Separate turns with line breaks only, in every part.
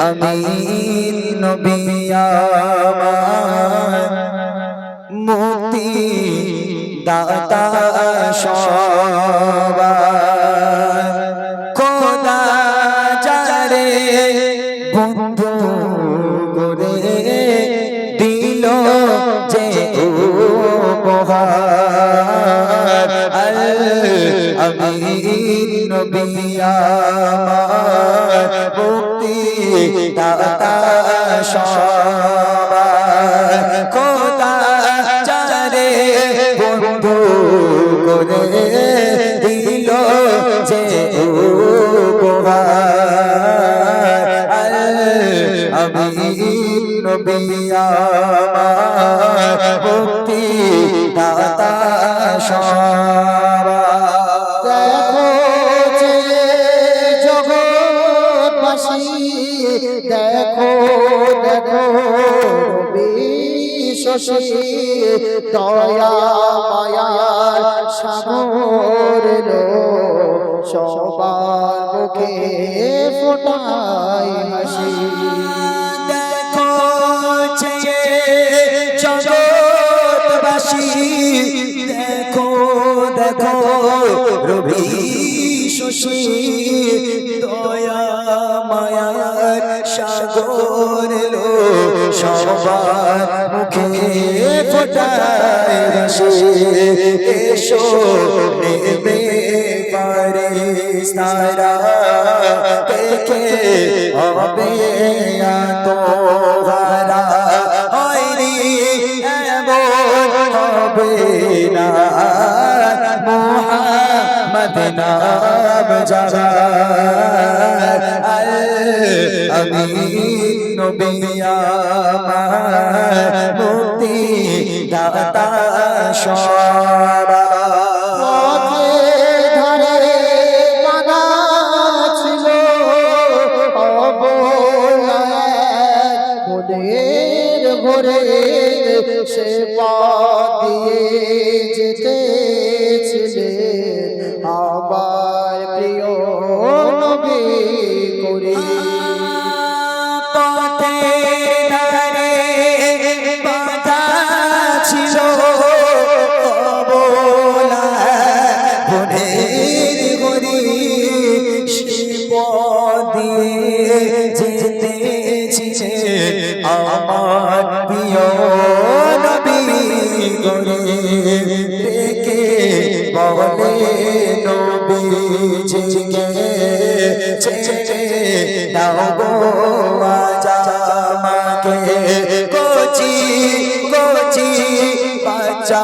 আমিন মুক্তি দাতা সবার মুক্তি দাতা
দেখো দেখো দেখো শশী দয়া মায়ার সাগর লো সবার মুখে ফোটাই হাসি।
রবি শশী দয়া মায়ার সাগর লো, সবার মুখে ফোটায় রসে। এসো নেবে পারে দেখে হবে তো নাম যারা আমি নবী আমার। দাও গো আমাকে। কোচি কোচি বাচ্চা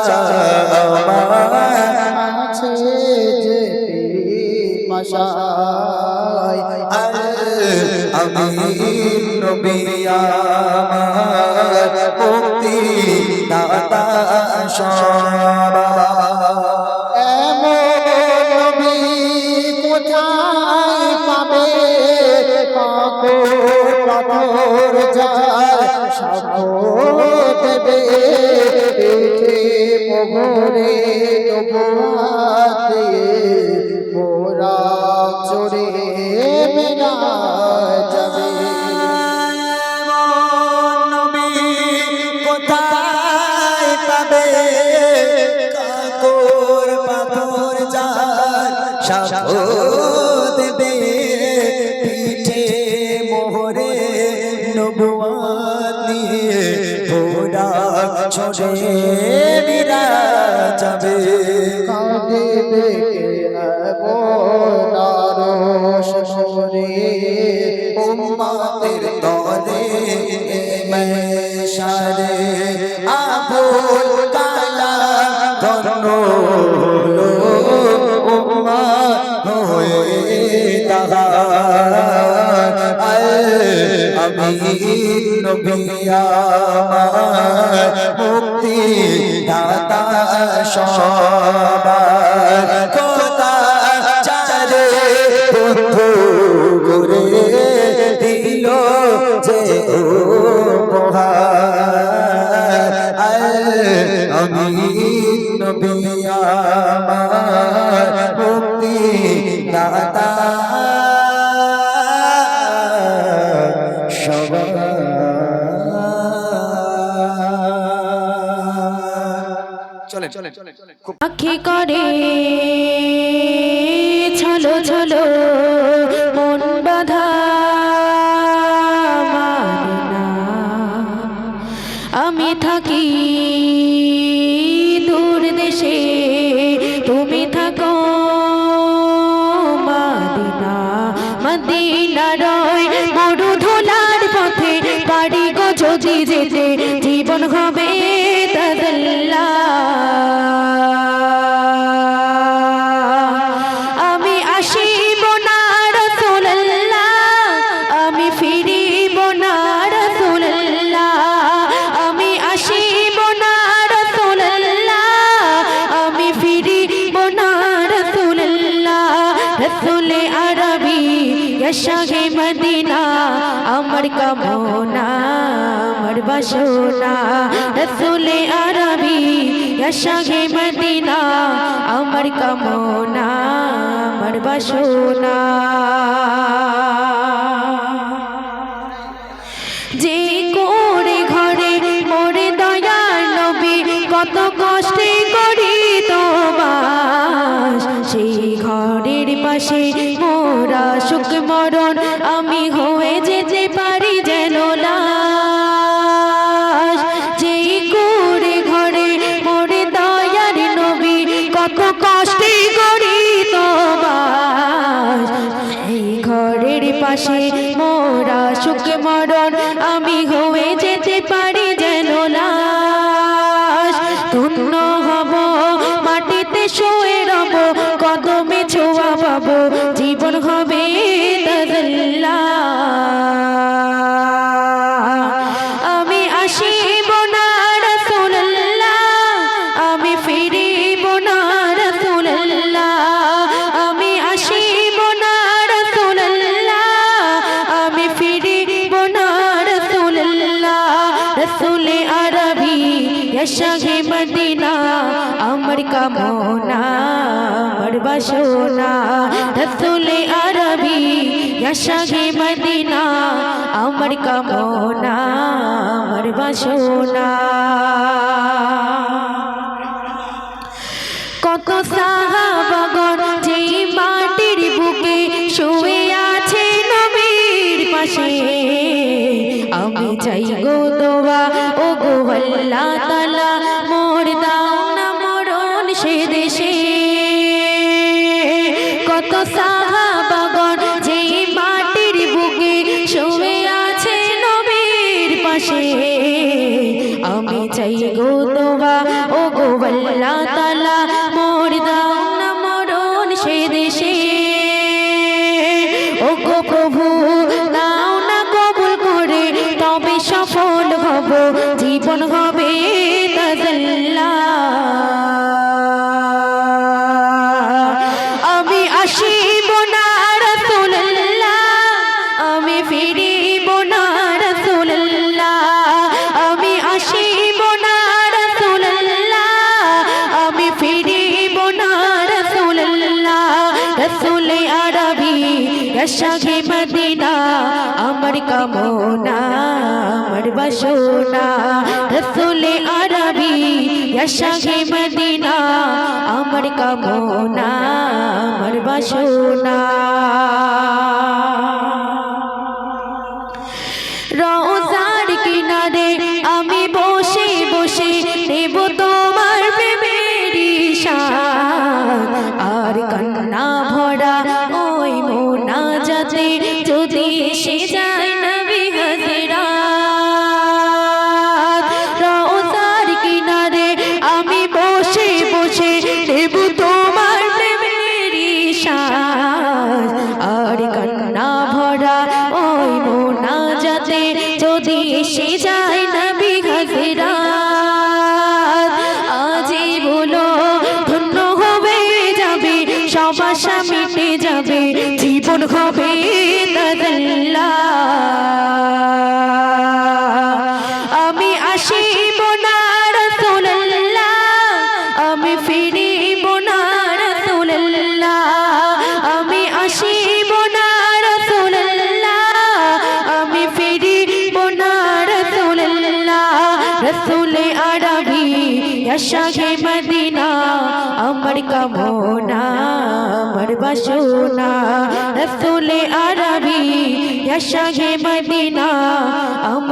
আছে যে মশাই
আমি নবী আমার মুক্তি দাতা সবা
পাথর যায় সাক্ষ্য দেবে মোহরে নবুয়াতে মোরা চড়ে মেরা
উম্মাতের তরে মেশারে আবুল কালা ধন্য উম্মা হয়ে তাহার আমি নবী আমার মুক্তি দাতা সবার
আখি করে ছলো ছলো মন বাধা। শাহে মদিনা আমার কামনা আমার বাসনা রসুলে আরবি শাহে মদিনা আমার কামনা আমার বাসনা কত কষ্টে করি তোমার সেই ঘরে পাশে মোরা সুখ, মরণ আমি হয়ে যেতে পারি যেন মরে ঘরের মোরা সুখ, মরণ আমি হয়ে যেতে পারি যেন না। হব মাটিতে শোয়ে শাখে মদিনা আমার কামনা আমার বাসনা। রসুলে আরবি শাখে মদিনা আমার কামনা আমার বাসনা।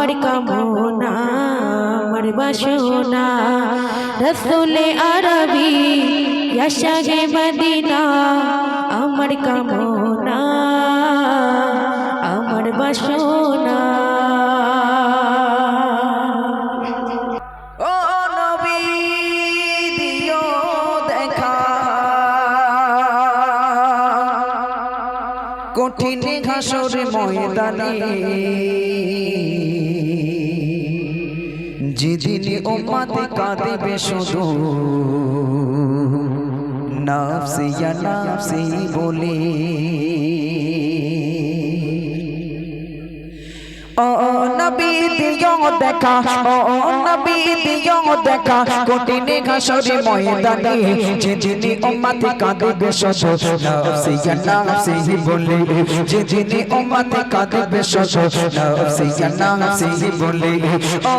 আমার কামনা আমার বাসনা। রসুলে আরবি
ইয়াশাগে মদিনা আমার কামনা আমার বাসনা।
কাঁদিবে শুধু নাফসিয়া নাফসি বলে ও নবী দিও দেখা। ও নবী দিও দেখা। কঠিন ঘাসরে ময়দানে যেদিন উম্মত কাঁদবে শত নাফসি ইয়া নাফসি বলে যেদিন উম্মত কাঁদবে শত নাফসি ইয়া নাফসি বলে, ও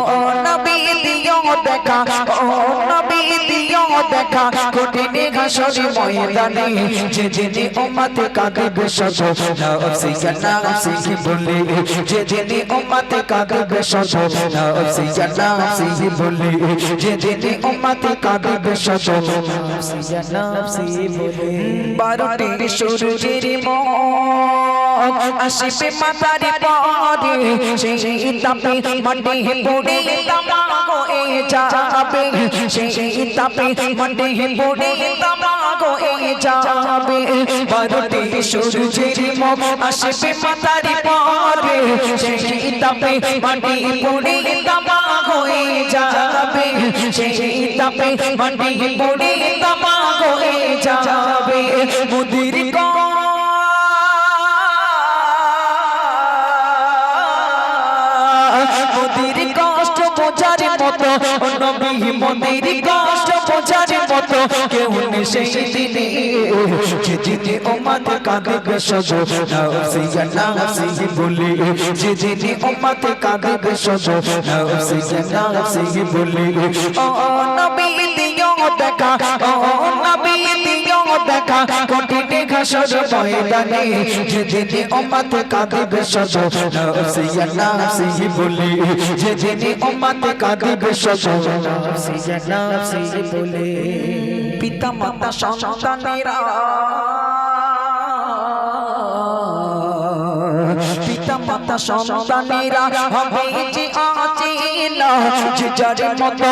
নবী দিও দেখা। ও নবী দিও দেখা। কঠিন ঘাসরে ময়দানে যেদিন উম্মত কাঁদবে শত নাফসি ইয়া নাফসি বলে যেদিন উম্মত কাঁদবে শত নাফসি ইয়া নাফসি বলে যেদিন উম্মত কাঁদবে শত নাফসি ইয়া নাফসি বলে বারোটি সূর্যের মুখ আসবে মাতারি পরে সেই তাপে মাটি পড়ে তামাগো এ যাবে। সেই তাপে মাটি পড়ে তামাগো এ যাবে। বারোটি সূর্যের মুখ আসবে মাতারি পরে। সেই তাপে মাটি পুড়ে তামাগো হয়ে যাবে। সেই তাপে মাটি পুড়ে তামাগো হয়ে যাবে। মুদির মোদির কেউ সেই দিনে। যেদিনে ওমাত কাঁদবে সজো। নাফসি নাফসি বলে যেদিনে ওমাত কাঁদবে সজো। নাফসি নাফসি বলে, ও নবী দিও দেখা, ও নবী দিও দেখা। ঘাসর ময়দানে, যেদিনে ওমাত কাঁদবে সজো নাফসি নফসি বলে, যেদিনে ওমাত কাঁদবে সজো নাফসি নফসি বলে। পিতা মাতা সন্তানেরা পিতা মাতা সন্তানেরা হবে যে আচিলা যে যার মতো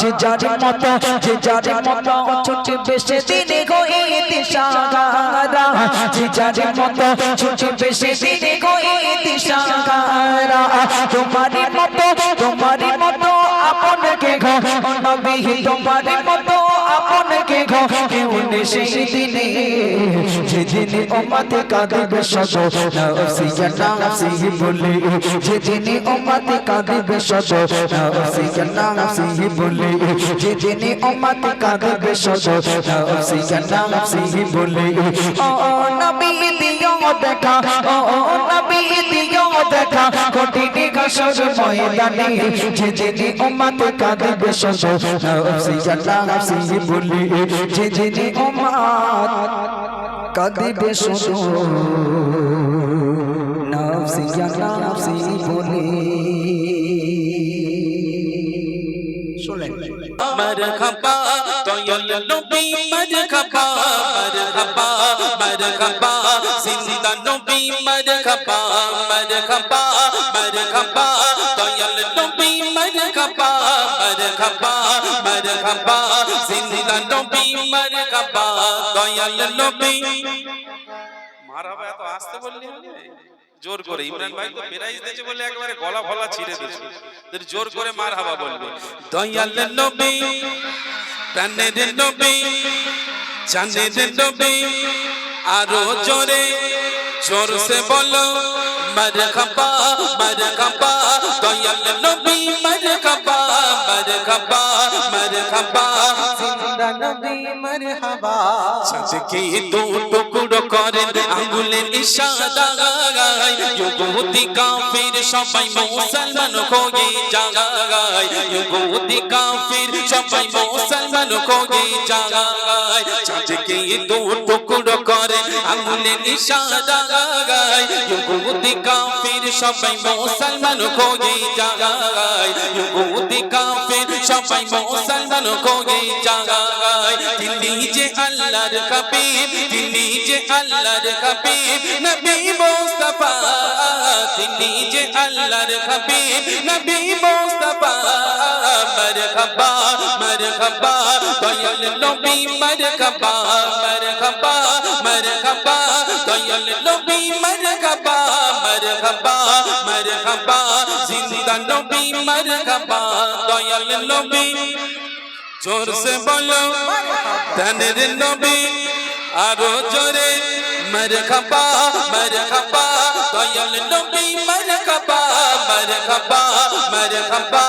যে যার মতো, যে যার মতো ছুটে বেশে দিনে গো এই যে যার মতো ছুটে বেশে দিনে গো এই তোমার মতো তোমার মতো আপন কে নবী তোমার মতো আপন কে ঘো কেউ নেই সেই দিনে যেদিনে ওমাতে কাঁদবে শত নাফসি ইয়া নাফসি বলে। যেদিনে ওমাতে কাঁদবে শত নাফসি ইয়া বলে। যেদিনে ওমাতে কাঁদবে শত নাফসি ইয়া বলে। ও নবী দিও দেখা, ও নবী দেখা কঠিন ঘাসর ময়দানে যে যে উম্মত কাঁদবে শত নাফসি নফসি বলি, যে যে উম্মত কাঁদবে শুধু নফসি ইয়া নফসি বলে।
মারহাবা, দয়াল নবী মারহাবা মারহাবা মারহাবা, জিন্দা নবী মারহাবা মারহাবা মারহাবা, দয়াল নবী মারহাবা মারহাবা মারহাবা, জিন্দা নবী মারহাবা, দয়াল নবী। মারহাবা এত আসতে বললি জোর করে ইমরান ভাই তো প্রাইজ দিয়েছে বলে একবারে গলা ফলা ছিঁড়ে দিয়েছে। তোর জোর করে মার হাবা বলবে। দয়াল নবী প্রাণের নবী জানের নবী আরও জোরে জোর সে বলো মারহাবা মারহাবা দয়াল নবী মারহাবা মারহাবা মারহাবা
জিন্দা নবী মারহাবা
চাঁদকে দু টুকরো করেন আঙ্গুলের ইশারায় ইহুদি কাফির সবাই মুসলমান হয়ে যায় ইহুদি কাফির সবাই মুসলমান হয়ে যায় চাঁদকে দু টুকরো করেন আঙ্গুলের ইশারায় ইহুদি কাফির সবাই মুসলমান হয়ে যায়। ইহুদি কাফির সবাই মুসলমান হয়ে যায়। তিনি যে আল্লাহর কবির তিনি যে আল্লাহর কবির নবী মুস্তাফা। তিনি যে আল্লাহর কবির নবী মুস্তাফা। মারহাবা মারহাবা, দয়াল নবী, মারহাবা মারহাবা মারহাবা। দয়াল নবী মারহাবা মারহাবা মারহাবা জিন্দা নবী মারহাবা দয়াল নবী জোর সে বলো ধানের নবী আরও জোরে মারহাবা মারহাবা দয়াল নবী মারহাবা মারহাবা মারহাবা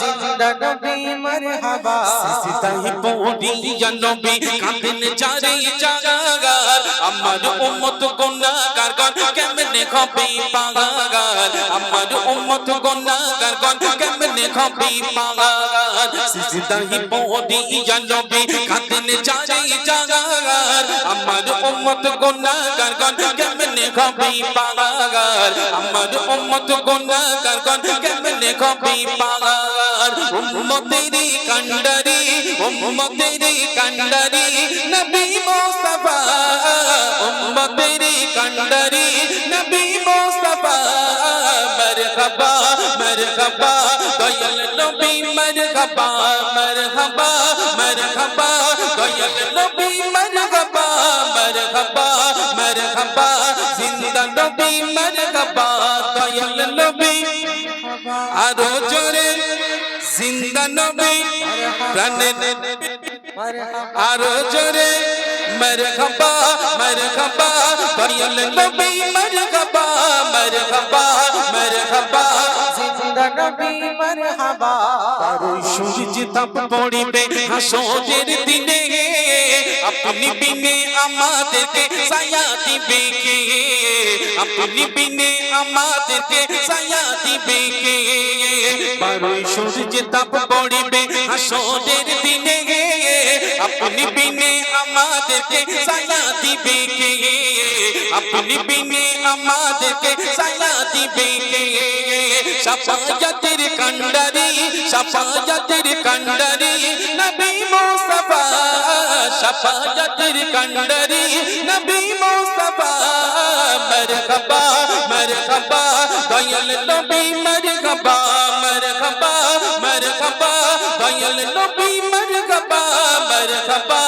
জিন্দা নবী মারহাবা
সিতাই পড়িয়া নবী কাঁদেন চারে জাগার আমার উম্মত গুনাহগার গণ কেমনে খবি পাগার আমার উম্মত গুনাহগার গণ কেমনে খবি পাগার সিতাই পড়িয়া নবী কাঁদেন চারে জাগার আমার উম্মত গুনাহগার গণ কেমনে খবি পাগার আমার উম্মত গুনাহগার গণ কেমনে খবি পাগার উম্মতেরি কান্ডারি উম্মতেরি কান্ডারি নবী মুস্তাফা। উম্মতেরি কান্ডারি নবী মুস্তাফা, মারহাবা মারহাবা, দয়াল নবী, মারহাবা মারহাবা মারহাবা, দয়াল নবী, মারহাবা মারহাবা মারহাবা, জিন্দা নবী, মারহাবা, দয়াল নবী। আরও জোরে, জিন্দা নবী, প্রাণের আরও জোরে মারহাবা মারহাবা দয়াল নবী মারহাবা মারহাবা মারহাবা
জিন্দা নবী মারহাবা
সূর্য তাপ পড়িবে হাসরের দিনে। আপনি বিনে আমাদেরকে ছায়া দিবে কে? আপনি বিনে আমাদেরকে ছায়া দিবে কে? বারোই সূর্য তাপ পড়িবে হাসরের দিনে। বিনে আমাদেরকে ছায়া দিবে কে? আপনি বিনে আমাদেরকে ছায়া দিবে কে? সাফায়াতের কান্ডারি সাফায়াতের কান্ডারি নবী মুস্তাফা, সাফায়াতের কান্ডারি নবী মুস্তাফা। মারহাবা মারহাবা, দয়াল নবী দয়াল নবী মারহাবা মারহাবা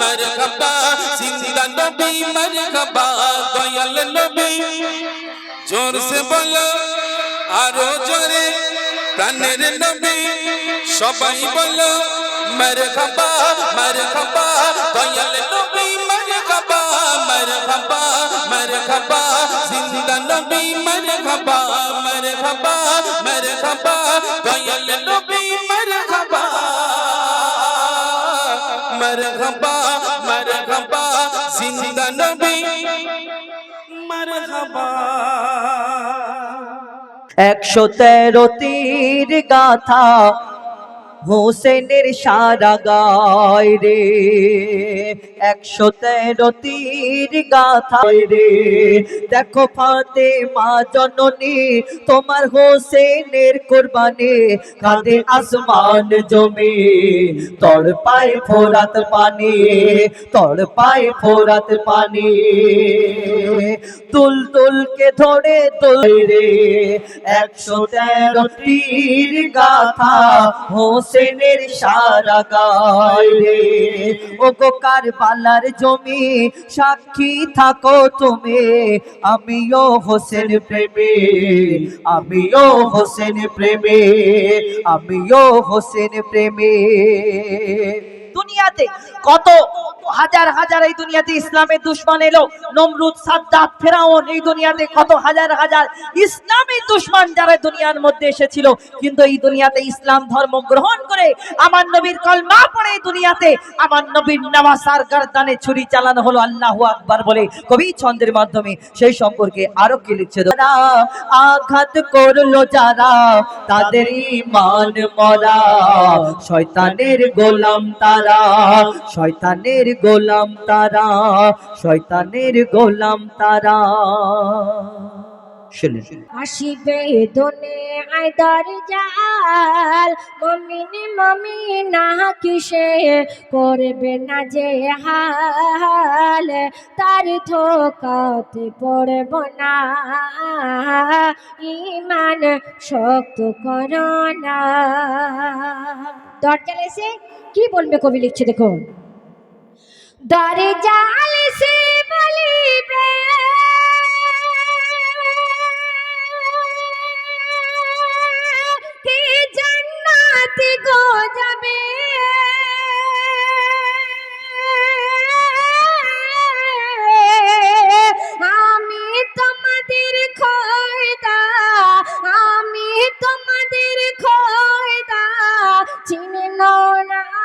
মারহাবা জিন্দা নবী মারহাবা দয়াল নবী জোর সে বলো, আরও জোরে। প্রাণের নবী, সবাই বলো, মারহাবা মারহাবা, দয়াল নবী, মারহাবা মারহাবা মারহাবা। জিন্দা নবী, মারহাবা মারহাবা মারহাবা, দয়াল নবী, মারহাবা। মারহাবা মারহাবা জিন্দা নবী। মারহাবা।
একশো তেরো তীর গাথা হোসেনের সারা গায় রে, একশো তেরো তীর গাথায় রে। দেখো ফাতে মা জননী, তোমার হোসেনের কোরবানি কাঁদে আসমান জমি, তর পায়ে ফোরাত পানি, তর পায়ে ফোরাত পানি। তুল তুলকে ধরে তুল রে, একশো তেরো তীর গাথা হোসেনের সারা গায়ে। ও গো কারবালার জমি, সাক্ষী থাকো তুমি। আমিও হোসেন প্রেমে, আমিও হোসেন প্রেমে, আমিও হোসেন প্রেমে। দুনিয়াতে, কত হাজার হাজার এই দুনিয়াতে ইসলামের দুশ্মন এলো। নমরুদ সাদ্দাত ফেরাউন, এই দুনিয়াতে কত হাজার হাজার ইসলামী দুশ্মন যারা দুনিয়ার মধ্যে এসেছিল। কিন্তু এই দুনিয়াতে ইসলাম ধর্ম গ্রহণ করে আমার নবীর কলমা পড়ে দুনিয়াতে, আমার নবীর নামাসার গর্দানে ছুরি চালানো হলো আল্লাহু আকবার বলে কবি ছন্দের মাধ্যমে। সেই সম্পর্কে আরও কি লিখছে? আঘাত করল, যারা তাদের ইমান মরা, শয়তানের গোলাম তারা শয়তানের গোলাম তারা শয়তানের গোলাম তারা। শুনুন
আসিবে দনে আয়দার জাল, মমিনি মমিনা কিসে করবে না যে হাল? তার ধোকাতে পড়ব না, ইমান শক্ত করো না। দরজা এসে কি বলবে কবি লিখছে দেখুন। দরজা এসে বলিবে জান্নাতে গো যাবে। আমি তোমাদের খয়দা আমি তোমাদের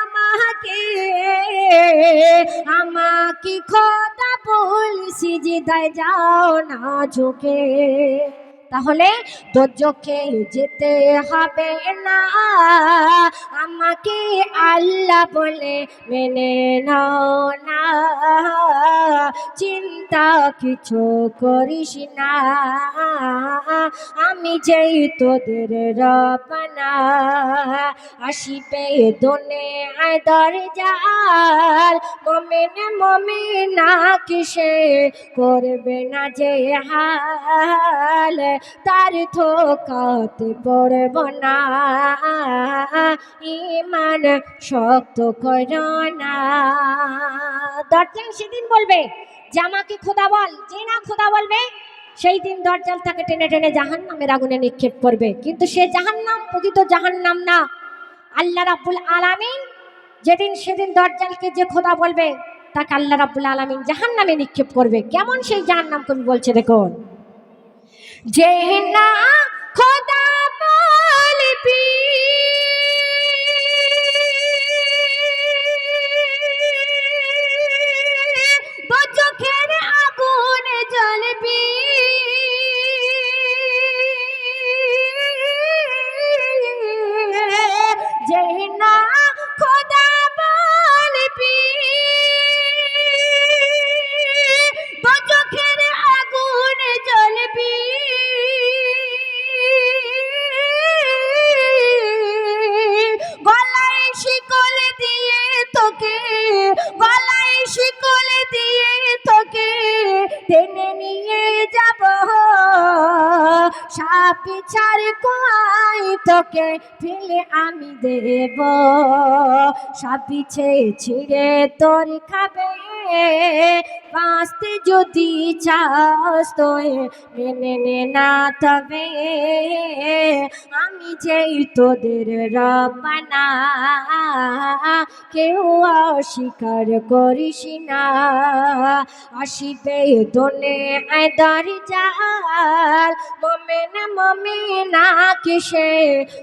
আমাকে আমাকে খোদা বলছি যে দায় যাও না ঝুঁকে। তাহলে দোজকে যেতে হবে না। আমাকে আল্লাহ বলে মেনে নাও না। চিন্তা কিছু করিস না। আমি যেই তোদের রবানা, আসিবে দনে আদর জাল মমেনে মমিনা কিসে করবে না যে হাল? তার ধোকাতে পড়ব না। ইমান শক্ত কর না। দরজাল সেদিন বলবে, যে আমাকে খোদা বল, যে না খোদা বলবে, সেই দিন দরজাল তাকে টেনে টেনে জাহান নামের আগুনে নিক্ষেপ করবে। কিন্তু সে জাহান্নাম প্রকৃত জাহান্নাম না। আল্লাহ রাব্বুল আলামিন যেদিন সেদিন দরজালকে যে খোদা বলবে, তাকে আল্লাহ রাব্বুল আলামিন জাহান নামে নিক্ষেপ করবে। কেমন সেই জাহান্নাম কবি বলছে দেখুন। যে না খোদা সাপিছে ছিঁড়ে তোর খাবে। বাঁচতে যদি চাস তোয়, মেনে নে না তবে। আমি যেই তোদের রবানা কেউ অস্বীকার করিস না। আসিবে দনে আয়দার জাল মমেন মমিনা কিসে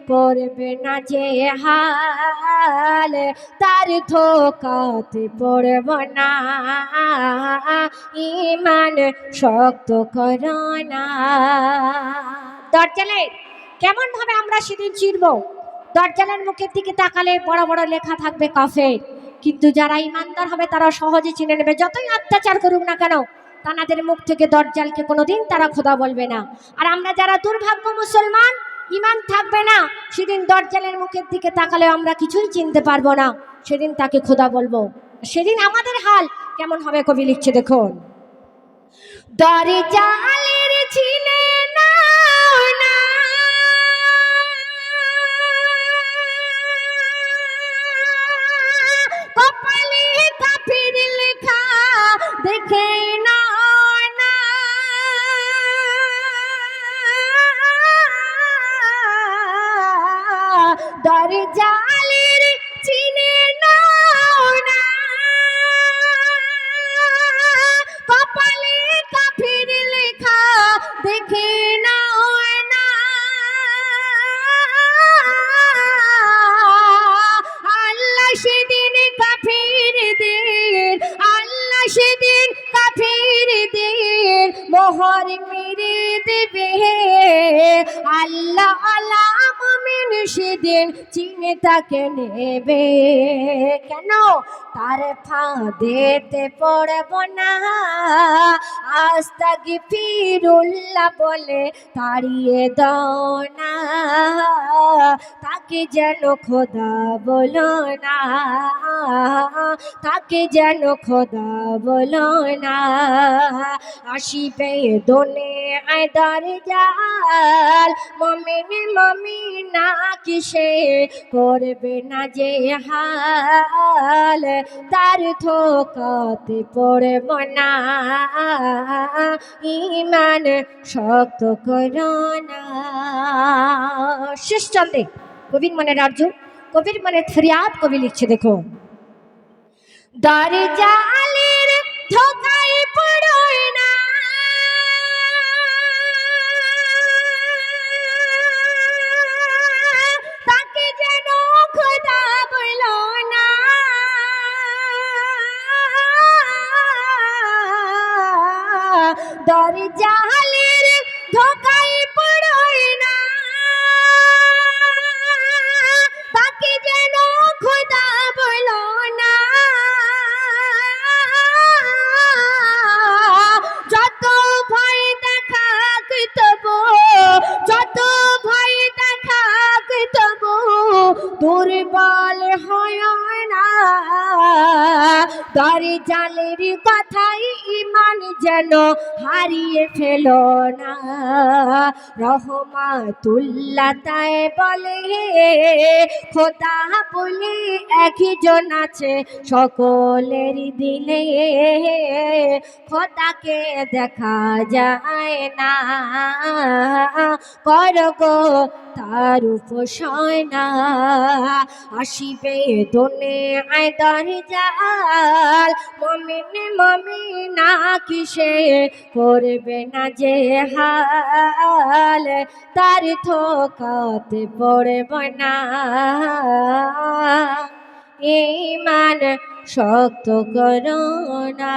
করবে না যে হাল? তার ধোকাতে পড়ব না। ইমান শক্ত কর না। দরজালে কেমন ভাবে আমরা সেদিন চিনব? দরজালের মুখের দিকে তাকালে বড় বড় লেখা থাকবে কাফে কিন্তু যারা ইমানদার হবে তারা সহজে চিনে নেবে। যতই অত্যাচার করুক না কেন, তানাদের মুখ থেকে দরজালকে কোনোদিন তারা খোদা বলবে না। আর আমরা যারা দুর্ভাগ্য মুসলমান, ইমান থাকবে না, সেদিন দরজালের মুখের দিকে তাকালে আমরা কিছুই চিনতে পারব না। সেদিন তাকে খোদা বলব। সেদিন আমাদের হাল কেমন হবে কবি লিখছে দেখুন। দরজালের সেদিন দিন মোহর মেরে দেবে। আল্লাহ আল্লাহ মমিন সেদিন তাকে নেবে। কেন? তার ফাঁদেতে পড়ব না। আস্তাকি ফিরুল্লাহ বলে তাড়িয়ে দাও না। তাকে যেন খোদা বলো না। তাকে যেন খোদা বলো না। আসিবে দোনে আয়দার জাল, মমিন মমিনা কিসে করবে না যে হাল? তার ধোকাতে পড়ব না। ইমান শক্ত করো না। শেষ চন্দে। কবির মনে রাজ্য কবির মনে ফরিয়াদ কবি লিখছে দেখো ধোকায় পড়োই দরে জালের কথাই ইমান যেন হারিয়ে ফেলো না। রহমাতুল্লাহ তাই বলে, খোদা বলে একজন আছে সকলের দিলে খোদাকে দেখা যায় না, কর গো তার উপসয় না আসিবে দোনে আয়দার জাল মমিন, মমিনা কিসে করবে না যে হাল। তার থোকাতে পড়ব না। ইমান শক্ত করো না।